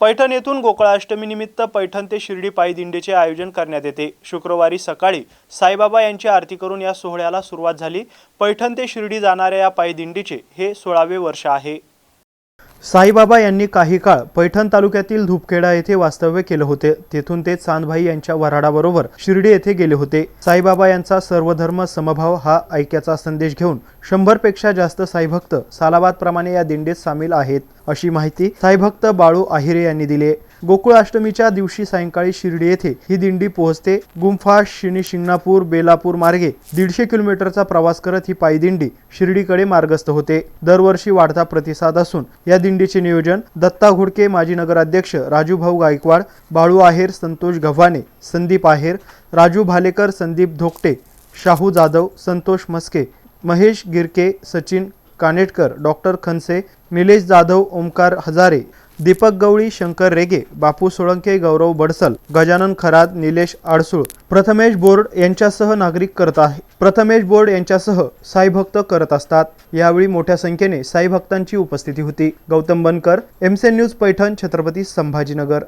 पैठण येथून गोकुळाष्टमीनिमित्त पैठण ते शिर्डी पायी दिंडीचे आयोजन करण्यात येते. शुक्रवारी सकाळी साईबाबा यांची आरती करून या सोहळ्याला सुरुवात झाली. पैठण ते शिर्डी जाणाऱ्या या पायी दिंडीचे हे सोळावे वर्ष आहे. साईबाबा यांनी काही काळ पैठण तालुक्यातील धुपखेडा येथे वास्तव्य केलं होते. तेथून ते चांदभाई यांच्या वऱ्हाडाबरोबर शिर्डी येथे गेले होते. साईबाबा यांचा सर्वधर्म समभाव हा ऐक्याचा संदेश घेऊन शंभरपेक्षा जास्त साईभक्त सालाबाद प्रमाणे या दिंडीत सामील आहेत अशी माहिती साईभक्त बाळू आहिरे यांनी दिली गोकुळाष्टमीच्या दिवशी सायंकाळी शिर्डी येथे ही दिंडी पोहोचते. गुंफा शिणी शिंगणापूर बेलापूर मार्गे दीडशे किलोमीटरचा प्रवास करत ही पायी दिंडी शिर्डीकडे मार्गस्थ होते. दरवर्षी वाढता प्रतिसाद असून या दिंडीचे नियोजन दत्ता घुडके माजी नगराध्यक्ष राजूभाऊ गायकवाड बाळू आहेर संतोष गव्हाणे संदीप आहेर राजू भालेकर संदीप धोकटे शाहू जाधव संतोष मस्के महेश गिरके सचिन कानेटकर डॉक्टर खनसे निलेश जाधव ओमकार हजारे दीपक गवळी शंकर रेगे बापू सोळंके गौरव बडसल गजानन खरात निलेश आडसूळ प्रथमेश बोर्ड यांच्यासह नागरिक करत आहे. प्रथमेश बोर्ड यांच्यासह साईभक्त करत असतात. यावेळी मोठ्या संख्येने साईभक्तांची उपस्थिती होती. गौतम बनकर एमसेन न्यूज पैठण छत्रपती संभाजीनगर.